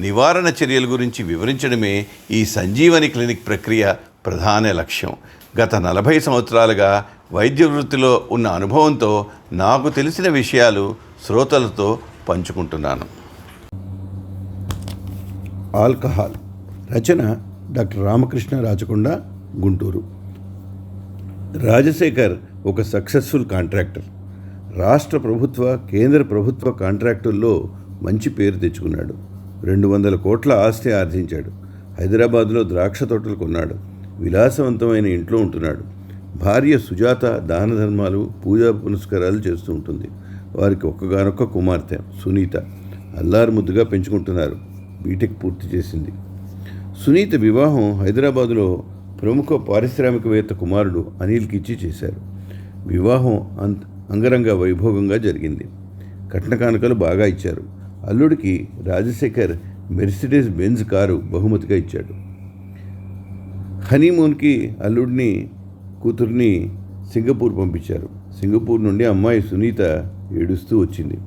నివారణ చర్యల గురించి వివరించడమే ఈ సంజీవని క్లినిక్ ప్రక్రియ ప్రధాన లక్ష్యం. గత నలభై సంవత్సరాలుగా వైద్య వృత్తిలో ఉన్న అనుభవంతో నాకు తెలిసిన విషయాలు శ్రోతలతో పంచుకుంటున్నాను. ఆల్కహాల్ రచన డాక్టర్ రామకృష్ణ రాచకొండ గుంటూరు. రాజశేఖర్ ఒక సక్సెస్ఫుల్ కాంట్రాక్టర్. రాష్ట్ర ప్రభుత్వ కేంద్ర ప్రభుత్వ కాంట్రాక్టుల్లో మంచి పేరు తెచ్చుకున్నాడు. రెండు వందల కోట్ల ఆస్తి ఆర్జించాడు. హైదరాబాద్లో ద్రాక్ష తోటలు కొన్నాడు. విలాసవంతమైన ఇంట్లో ఉంటున్నాడు. భార్య సుజాత దాన ధర్మాలు పూజా పునస్కారాలు చేస్తూ ఉంటుంది. వారికి ఒక్కగానొక్క కుమార్తె సునీత. అల్లారు ముద్దుగా పెంచుకుంటున్నారు. బీటెక్ పూర్తి చేసింది. సునీత వివాహం హైదరాబాదులో ప్రముఖ పారిశ్రామికవేత్త కుమారుడు అనిల్కి ఇచ్చి చేశారు. వివాహం అంత అంగరంగ వైభోగంగా జరిగింది. కట్న కానుకలు బాగా ఇచ్చారు. అల్లుడికి రాజశేఖర్ మెర్సిడెస్ బెంజ్ కారు బహుమతిగా ఇచ్చాడు. హనీమూన్కి అల్లుడిని కూతుర్ని సింగపూర్ పంపించారు. సింగపూర్ నుండి అమ్మాయి సునీత ఏడుస్తూ వచ్చింది.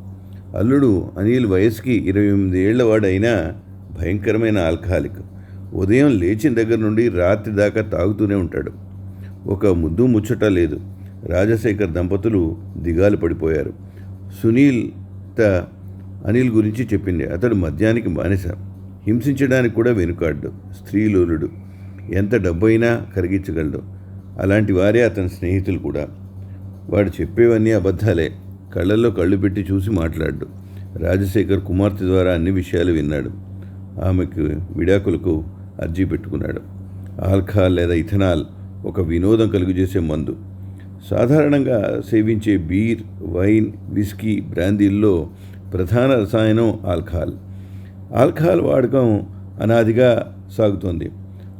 అల్లుడు అనిల్ వయసుకి ఇరవై ఎనిమిది ఏళ్ళవాడైనా భయంకరమైన ఆల్కహాలిక్. ఉదయం లేచిన దగ్గర నుండి రాత్రి దాకా తాగుతూనే ఉంటాడు. ఒక ముద్దు ముచ్చట లేదు. రాజశేఖర్ దంపతులు దిగాలు పడిపోయారు. సునీల్ త అనిల్ గురించి చెప్పింది. అతడు మద్యానికి బానిస హింసించడానికి కూడా వెనుకాడ్డు. స్త్రీలోలుడు ఎంత డబ్బైనా కరిగించగలడు. అలాంటి వారే అతని స్నేహితులు కూడా. వాడు చెప్పేవన్నీ అబద్ధాలే. కళ్ళల్లో కళ్ళు పెట్టి చూసి మాట్లాడు రాజశేఖర్ కుమార్తె ద్వారా అన్ని విషయాలు విన్నాడు. ఆమెకు విడాకులకు అర్జీ పెట్టుకున్నాడు. ఆల్కహాల్ లేదా ఇథనాల్ ఒక వినోదం కలుగజేసే మందు. సాధారణంగా సేవించే బీర్ వైన్ విస్కీ బ్రాందీల్లో ప్రధాన రసాయనం ఆల్కహాల్. ఆల్కహాల్ వాడకం అనాదిగా సాగుతోంది.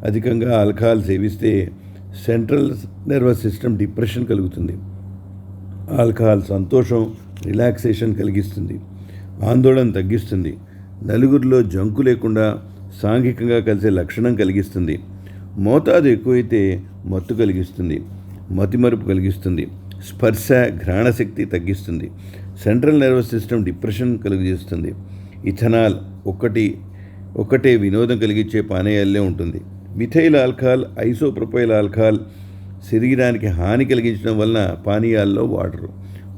అధికంగా ఆల్కహాల్ సేవిస్తే సెంట్రల్ నర్వస్ సిస్టమ్ డిప్రెషన్ కలుగుతుంది. ఆల్కహాల్ సంతోషం రిలాక్సేషన్ కలిగిస్తుంది. ఆందోళన తగ్గిస్తుంది. నలుగురిలో జంకు లేకుండా సాంఘికంగా కలిసే లక్షణం కలిగిస్తుంది. మోతాదు ఎక్కువైతే మత్తు కలిగిస్తుంది. మతిమరుపు కలిగిస్తుంది. స్పర్శ ఘ్రాణశక్తి తగ్గిస్తుంది. సెంట్రల్ నర్వస్ సిస్టమ్ డిప్రెషన్ కలుగజేస్తుంది. ఇథనాల్ ఒక్కటి ఒక్కటే వినోదం కలిగించే పానీయాల్లో ఉంటుంది. మిథైల్ ఆల్కహాల్ ఐసోప్రొపైల్ ఆల్కహాల్ శరీరానికి హాని కలిగించడం వలన పానీయాల్లో వాడరు.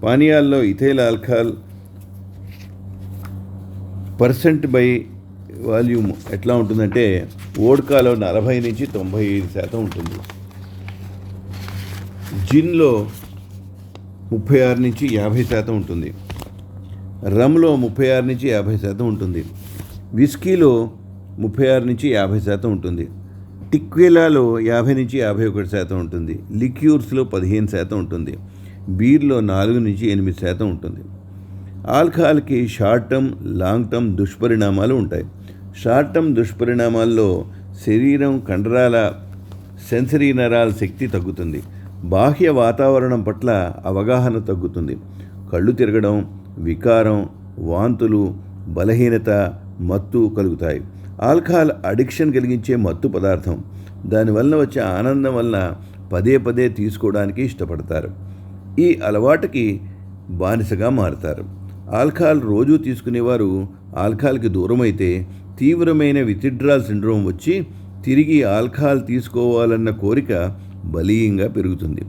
పానీయాల్లో ethyl alcohol percent by volume ఎట్లా ఉంటుందంటే ఓడ్కాలో నలభై నుంచి తొంభై ఐదు శాతం ఉంటుంది. జిన్లో ముప్పై ఆరు నుంచి యాభై శాతం ఉంటుంది. రమ్లో ముప్పై ఆరు నుంచి యాభై శాతం ఉంటుంది. విస్కీలో ముప్పై ఆరు నుంచి యాభై శాతం ఉంటుంది. టిక్వేలాలో యాభై నుంచి యాభై ఒకటి శాతం ఉంటుంది. లిక్యూర్స్లో పదిహేను శాతం ఉంటుంది. బీర్లో నాలుగు నుంచి ఎనిమిది శాతం ఉంటుంది. ఆల్కహాల్కి షార్ట్ టర్మ్ లాంగ్ టర్మ్ దుష్పరిణామాలు ఉంటాయి. షార్ట్ టర్మ్ దుష్పరిణామాల్లో శరీరం కండరాల సెన్సరీ నరాల శక్తి తగ్గుతుంది. బాహ్య వాతావరణం పట్ల అవగాహన తగ్గుతుంది. కళ్ళు తిరగడం వికారం వాంతులు బలహీనత మత్తు కలుగుతాయి. ఆల్కహాల్ అడిక్షన్ కలిగించే మత్తు పదార్థం. దానివల్ల వచ్చే ఆనందం వలన పదే పదే తీసుకోవడానికి ఇష్టపడతారు. ఈ అలవాటుకి బానిసగా మారుతారు. ఆల్కహాల్ రోజు తీసుకునేవారు ఆల్కహాల్కి దూరమైతే తీవ్రమైన వితిడ్రాల్ సిండ్రోమ్ వచ్చి తిరిగి ఆల్కహాల్ తీసుకోవాలన్న కోరిక బలీయంగా పెరుగుతుంది.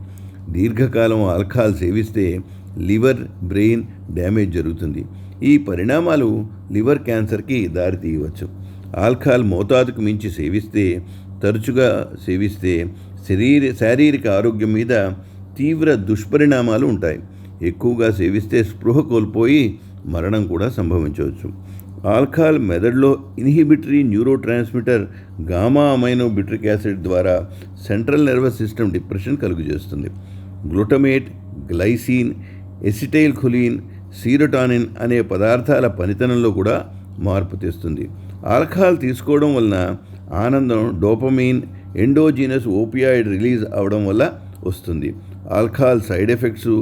దీర్ఘకాలం ఆల్కహాల్ సేవిస్తే లివర్ బ్రెయిన్ డ్యామేజ్ జరుగుతుంది. ఈ పరిణామాలు లివర్ క్యాన్సర్కి దారితీయవచ్చు ఆల్కహాల్ మోతాదుకు మించి సేవిస్తే తరచుగా సేవిస్తే శరీర శారీరక ఆరోగ్యం మీద తీవ్ర దుష్పరిణామాలు ఉంటాయి. ఎక్కువగా సేవిస్తే స్పృహ కోల్పోయి మరణం కూడా సంభవించవచ్చు. ఆల్కహాల్ మెదడులో inhibitory neurotransmitter gamma amino butyric acid ద్వారా central nervous system depression కలుగజేస్తుంది. Glutamate glycine acetyl choline serotonin అనే పదార్థాల పనితనంలో కూడా మార్పు తెస్తుంది. ఆల్కహాల్ తీసుకోవడం వలన ఆనందం డోపమీన్ ఎండోజీనస్ ఓపియాయిడ్ రిలీజ్ అవడం వల్ల వస్తుంది. ఆల్కహాల్ సైడ్ ఎఫెక్ట్స్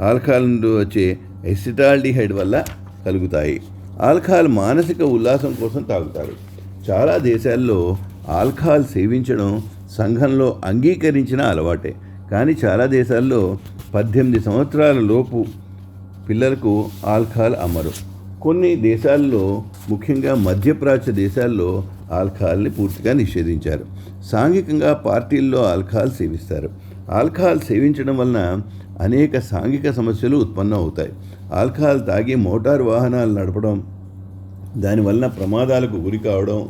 ఆల్కహాల్ నుండి వచ్చే ఎసిటాల్డిహైడ్ వల్ల కలుగుతాయి. ఆల్కహాల్ మానసిక ఉల్లాసం కోసం తాగుతారు. చాలా దేశాల్లో ఆల్కహాల్ సేవించడం సంఘంలో అంగీకరించిన అలవాటే. కానీ చాలా దేశాల్లో పద్దెనిమిది సంవత్సరాల లోపు పిల్లలకు ఆల్కహాల్ అమ్మరు. కొన్ని దేశాల్లో ముఖ్యంగా మధ్యప్రాచ్య దేశాల్లో ఆల్కహాల్ని పూర్తిగా నిషేధించారు. సాంఘికంగా పార్టీల్లో ఆల్కహాల్ సేవిస్తారు. ఆల్కహాల్ సేవించడం వలన అనేక సాంఘిక సమస్యలు ఉత్పన్నం అవుతాయి. ఆల్కహాల్ తాగి మోటారు వాహనాలు నడపడం దానివలన ప్రమాదాలకు గురి కావడం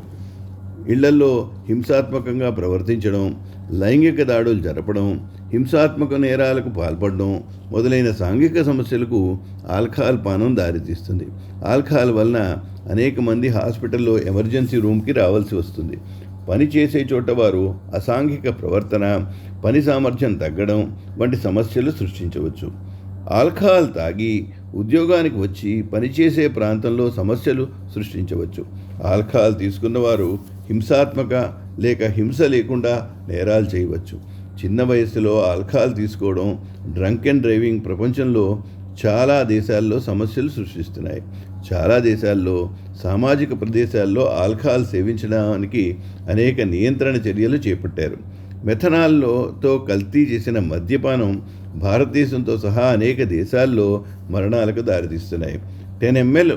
ఇళ్ళల్లో హింసాత్మకంగా ప్రవర్తించడం లైంగిక దాడులు జరపడం హింసాత్మక నేరాలకు పాల్పడడం మొదలైన సాంఘిక సమస్యలకు ఆల్కహాల్ పానం దారితీస్తుంది. ఆల్కహాల్ వలన అనేక మంది హాస్పిటల్లో ఎమర్జెన్సీ రూమ్కి రావాల్సి వస్తుంది. పని చేసే చోట వారు అసాంఘిక ప్రవర్తన పని సామర్థ్యం తగ్గడం వంటి సమస్యలు సృష్టించవచ్చు. ఆల్కహాల్ తాగి ఉద్యోగానికి వచ్చి పనిచేసే ప్రాంతంలో సమస్యలు సృష్టించవచ్చు. ఆల్కహాల్ తీసుకున్నవారు హింసాత్మక లేక హింస లేకుండా నేరాలు చేయవచ్చు. చిన్న వయసులో ఆల్కహాల్ తీసుకోవడం డ్రంక్ అండ్ డ్రైవింగ్ ప్రపంచంలో చాలా దేశాల్లో సమస్యలు సృష్టిస్తున్నాయి. చాలా దేశాల్లో సామాజిక ప్రదేశాల్లో ఆల్కహాల్ సేవించడానికి అనేక నియంత్రణ చర్యలు చేపట్టారు. మెథనాల్లోతో కల్తీ చేసిన మద్యపానం భారతదేశంతో సహా అనేక దేశాల్లో మరణాలకు దారితీస్తున్నాయి. టెన్ ఎంఎల్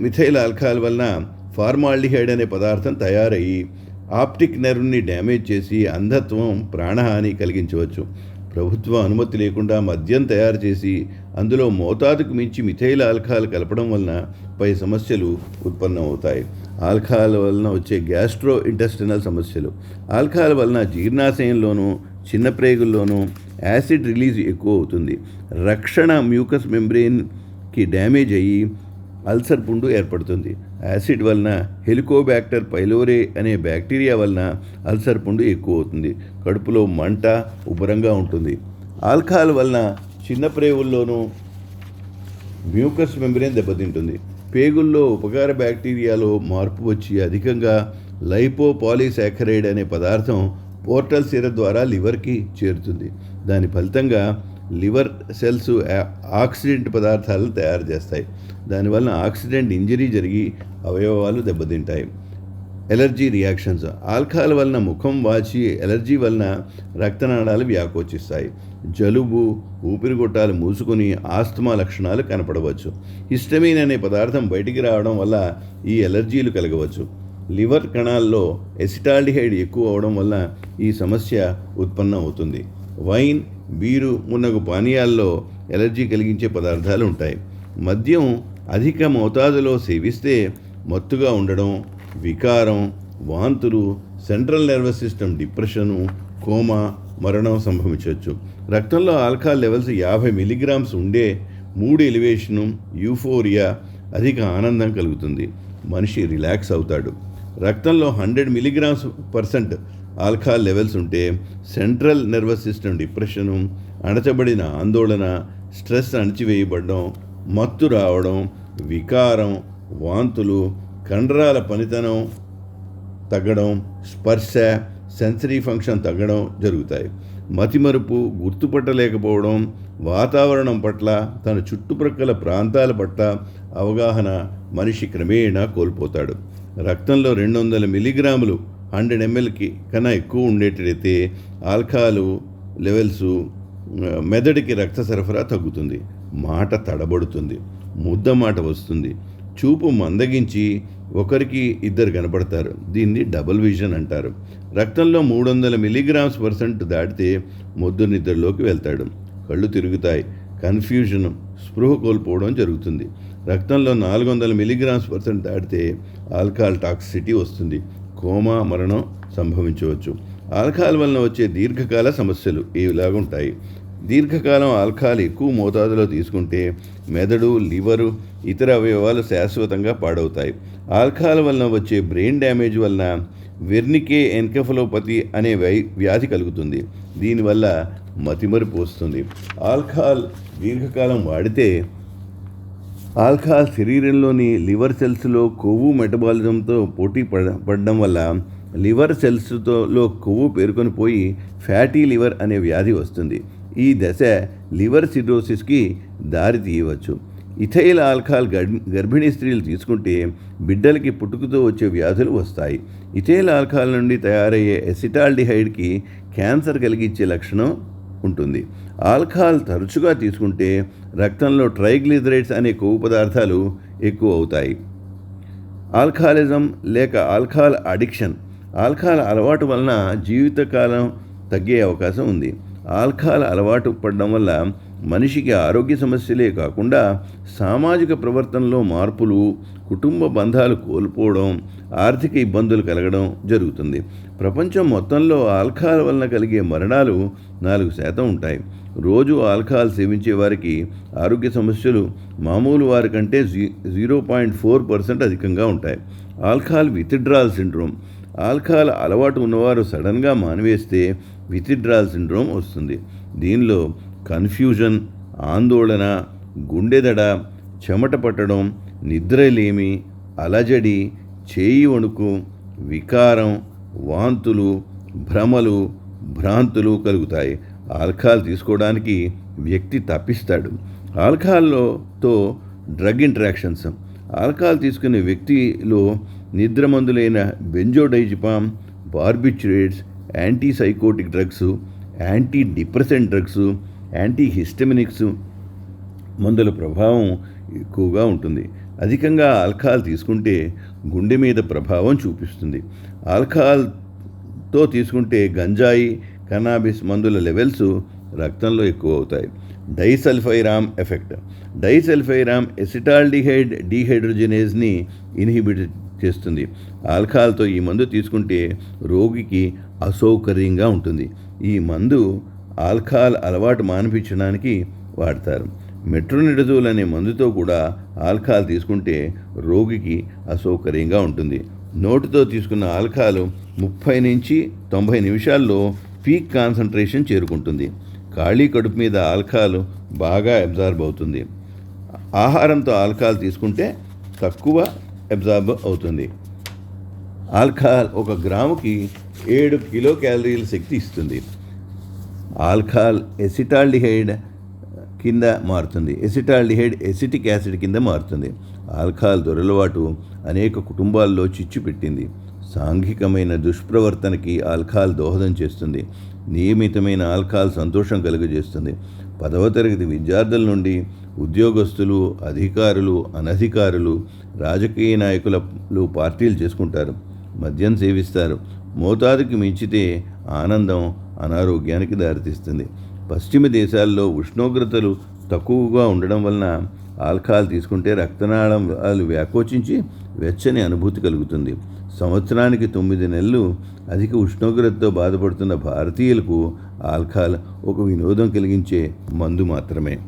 మిథైల్ ఆల్కహాల్ వలన ఫార్మాల్డిహైడ్ అనే పదార్థం తయారయ్యి ఆప్టిక్ నెర్వ్ని డ్యామేజ్ చేసి అంధత్వం ప్రాణహాని కలిగించవచ్చు. ప్రభుత్వ అనుమతి లేకుండా మద్యం తయారు చేసి అందులో మోతాదుకు మించి మిథైల్ ఆల్కహాల్ కలపడం వలన పై సమస్యలు ఉత్పన్నమవుతాయి. ఆల్కహాల్ వలన వచ్చే గ్యాస్ట్రో ఇంటెస్టినల్ సమస్యలు. ఆల్కహాల్ వలన జీర్ణాశయంలోనూ చిన్న ప్రేగుల్లోనూ యాసిడ్ రిలీజ్ ఎక్కువ అవుతుంది. రక్షణ మ్యూకస్ మెంబ్రెయిన్కి డ్యామేజ్ అయ్యి అల్సర్ పుండు ఏర్పడుతుంది. యాసిడ్ వలన హెలికోబ్యాక్టర్ పైలోరే అనే బ్యాక్టీరియా వలన అల్సర్ పుండు ఎక్కువ అవుతుంది కడుపులో మంట ఉబ్బరంగా ఉంటుంది. ఆల్కహాల్ వలన చిన్న ప్రేవుల్లోనూ మ్యూకస్ మెంబ్రేన్ దెబ్బతింటుంది. పేగుల్లో ఉపకార బ్యాక్టీరియాలో మార్పు వచ్చి అధికంగా లైపోపాలిసాకరైడ్ అనే పదార్థం పోర్టల్ సిర ద్వారా లివర్కి చేరుతుంది. దాని ఫలితంగా లివర్ సెల్స్ ఆక్సిడెంట్ పదార్థాలను తయారు చేస్తాయి. దానివల్ల ఆక్సిడెంట్ ఇంజరీ జరిగి అవయవాలు దెబ్బతింటాయి. Allergy reactions. ఆల్కహాల్ వలన ముఖం వాచి ఎలర్జీ వలన రక్తనాళాలు వ్యాకోచిస్తాయి. జలుబు ఊపిరిగొట్టాలు మూసుకొని ఆస్తమా లక్షణాలు కనపడవచ్చు. హిస్టమీన్ అనే పదార్థం బయటికి రావడం వల్ల ఈ ఎలర్జీలు కలగవచ్చు. లివర్ కణాల్లో ఎసిటాల్డిహైడ్ ఎక్కువ అవడం వల్ల ఈ సమస్య ఉత్పన్నం అవుతుంది వైన్ బీరు మున్నగు పానీయాల్లో ఎలర్జీ కలిగించే పదార్థాలు ఉంటాయి. మద్యం అధిక మోతాదులో సేవిస్తే మత్తుగా ఉండడం వికారం వాంతులు central nervous system depression coma మరణం సంభవించవచ్చు. రక్తంలో ఆల్కహాల్ లెవెల్స్ యాభై మిలిగ్రామ్స్ ఉండే మూడు ఎలివేషను యూఫోరియా అధిక ఆనందం కలుగుతుంది. మనిషి రిలాక్స్ అవుతాడు. రక్తంలో hundred milligrams percent alcohol levels ఉంటే సెంట్రల్ నర్వస్ సిస్టమ్ డిప్రెషను అణచబడిన ఆందోళన స్ట్రెస్ అణచివేయబడడం మత్తు రావడం వికారం వాంతులు కండరాల పనితనం తగ్గడం స్పర్శ సెన్సరీ ఫంక్షన్ తగ్గడం జరుగుతాయి. మతిమరుపు గుర్తుపట్టలేకపోవడం వాతావరణం పట్ల తన చుట్టుప్రక్కల ప్రాంతాల పట్ల అవగాహన మనిషి క్రమేణా కోల్పోతాడు. రక్తంలో రెండు వందల మిలిగ్రాములు హండ్రెడ్ ఎంఎల్కి కన్నా ఎక్కువ ఉండేటైతే ఆల్కహాలు లెవెల్స్ మెదడుకి రక్త సరఫరా తగ్గుతుంది. మాట తడబడుతుంది. ముద్ద మాట వస్తుంది. చూపు మందగించి ఒకరికి ఇద్దరు కనపడతారు. దీన్ని డబుల్ విజన్ అంటారు. రక్తంలో మూడు వందల మిలీగ్రామ్స్ పర్సెంట్ దాటితే మొద్దు నిద్రలోకి వెళ్తాడు. కళ్ళు తిరుగుతాయి. కన్ఫ్యూజన్ స్పృహ కోల్పోవడం జరుగుతుంది. రక్తంలో నాలుగు వందల మిలీగ్రామ్స్ పర్సెంట్ దాటితే ఆల్కహాల్ టాక్సిసిటీ వస్తుంది. కోమా మరణం సంభవించవచ్చు. ఆల్కహాల్ వలన వచ్చే దీర్ఘకాల సమస్యలు ఇలాగుంటాయి. దీర్ఘకాలం ఆల్కహాల్ ఎక్కువ మోతాదులో తీసుకుంటే మెదడు లివరు ఇతర అవయవాలు శాశ్వతంగా పాడవుతాయి. ఆల్కహాల్ వలన వచ్చే బ్రెయిన్ డ్యామేజ్ వలన వెర్నికే ఎన్కెఫలోపతి అనే వై వ్యాధి కలుగుతుంది. దీనివల్ల మతిమరుపు వస్తుంది. ఆల్కహాల్ దీర్ఘకాలం వాడితే ఆల్కహాల్ శరీరంలోని లివర్ సెల్స్లో కొవ్వు మెటబాలిజంతో పోటీ పడ పడడం వల్ల లివర్ సెల్స్తోలో కొవ్వు పేరుకొని పోయి ఫ్యాటీ లివర్ అనే వ్యాధి వస్తుంది. ఈ దశ లివర్ సిరోసిస్కి దారి తీయవచ్చు. ఇథైల్ ఆల్కహాల్ గర్భిణీ స్త్రీలు తీసుకుంటే బిడ్డలకి పుట్టుకతో వచ్చే వ్యాధులు వస్తాయి. ఇథైల్ ఆల్కహాల్ నుండి తయారయ్యే ఎసిటాల్డిహైడ్కి క్యాన్సర్ కలిగించే లక్షణం ఉంటుంది. ఆల్కహాల్ తరచుగా తీసుకుంటే రక్తంలో ట్రైగ్లిజరైడ్స్ అనే కొవ్వు పదార్థాలు ఎక్కువ అవుతాయి. ఆల్కహాలిజం లేక ఆల్కహాల్ అడిక్షన్ ఆల్కహాల్ అలవాటు వలన జీవితకాలం తగ్గే అవకాశం ఉంది. ఆల్కహాల్ అలవాటు పడడం వల్ల మనిషికి ఆరోగ్య సమస్యలే కాకుండా సామాజిక ప్రవర్తనలో మార్పులు కుటుంబ బంధాలు కోల్పోవడం ఆర్థిక ఇబ్బందులు కలగడం జరుగుతుంది. ప్రపంచం మొత్తంలో ఆల్కహాల్ వలన కలిగే మరణాలు నాలుగు శాతం ఉంటాయి. రోజు ఆల్కహాల్ సేవించే వారికి ఆరోగ్య సమస్యలు మామూలు వారి కంటే జీ జీరో పాయింట్ ఫోర్ పర్సెంట్ అధికంగా ఉంటాయి. Alcohol withdrawal syndrome. ఆల్కహాల్ అలవాటు ఉన్నవారు సడన్గా మానివేస్తే విత్డ్రాల్ సిండ్రోమ్ వస్తుంది. దీనిలో కన్ఫ్యూజన్ ఆందోళన గుండెదడ చెమట పట్టడం నిద్రలేమి అలజడి చేయి వణుకు వికారం వాంతులు భ్రమలు భ్రాంతులు కలుగుతాయి. ఆల్కహాల్ తీసుకోవడానికి వ్యక్తి తప్పిస్తాడు. ఆల్కహాల్తో డ్రగ్ ఇంటరాక్షన్స్. ఆల్కహాల్ తీసుకునే వ్యక్తిలో నిద్రమందులైన benzodiazepine barbiturates anti psychotic drugs anti depressant drugs anti histaminics మందుల ప్రభావం ఎక్కువగా ఉంటుంది. అధికంగా ఆల్కహాల్ తీసుకుంటే గుండె మీద ప్రభావం చూపిస్తుంది. ఆల్కహాల్తో తీసుకుంటే గంజాయి కన్నాబిస్ మందుల లెవెల్స్ రక్తంలో ఎక్కువ అవుతాయి డైసల్ఫైరామ్ ఎఫెక్ట్. డైసల్ఫైరామ్ ఎసిటాల్డిహైడ్ డీహైడ్రోజనేజ్ని ఇన్హిబిట్ చేస్తుంది. ఆల్కహాల్తో ఈ మందు తీసుకుంటే రోగికి అసౌకర్యంగా ఉంటుంది. ఈ మందు ఆల్కహాల్ అలవాటు మానిపించడానికి వాడతారు. మెట్రోనిడజోల్ అనే మందుతో కూడా ఆల్కహాల్ తీసుకుంటే రోగికి అసౌకర్యంగా ఉంటుంది. నోటితో తీసుకున్న ఆల్కహాల్ ముప్పై నుంచి తొంభై నిమిషాల్లో పీక్ కాన్సన్ట్రేషన్ చేరుకుంటుంది. ఖాళీ కడుపు మీద ఆల్కహాల్ బాగా అబ్జార్బ్ అవుతుంది. ఆహారంతో ఆల్కహాల్ తీసుకుంటే తక్కువ అబ్జార్బ్ అవుతుంది. ఆల్కహాల్ ఒక గ్రాముకి ఏడు కిలో క్యాలరీల శక్తి ఇస్తుంది. ఆల్కహాల్ ఎసిటాల్డిహైడ్ కింద మారుతుంది. ఎసిటాల్డిహైడ్ ఎసిటిక్ యాసిడ్ కింద మారుతుంది. ఆల్కహాల్ దొరలవాటు అనేక కుటుంబాల్లో చిచ్చు పెట్టింది. సాంఘికమైన దుష్ప్రవర్తనకి ఆల్కహాల్ దోహదం చేస్తుంది. నియమితమైన ఆల్కహాల్ సంతోషం కలుగజేస్తుంది. పదవ తరగతి విద్యార్థుల నుండి ఉద్యోగస్తులు అధికారులు అనధికారులు రాజకీయ నాయకులు పార్టీలు చేసుకుంటారు. మద్యం సేవిస్తారు. మోతాదుకి మించితే ఆనందం అనారోగ్యానికి దారితీస్తుంది. పశ్చిమ దేశాల్లో ఉష్ణోగ్రతలు తక్కువగా ఉండడం వలన ఆల్కహాల్ తీసుకుంటే రక్తనాళాలు వ్యాకోచించి వెచ్చని అనుభూతి కలుగుతుంది. సంవత్సరానికి తొమ్మిది నెలలు అధిక ఉష్ణోగ్రతతో బాధపడుతున్న భారతీయులకు ఆల్కహాల్ ఒక వినోదం కలిగించే మందు మాత్రమే.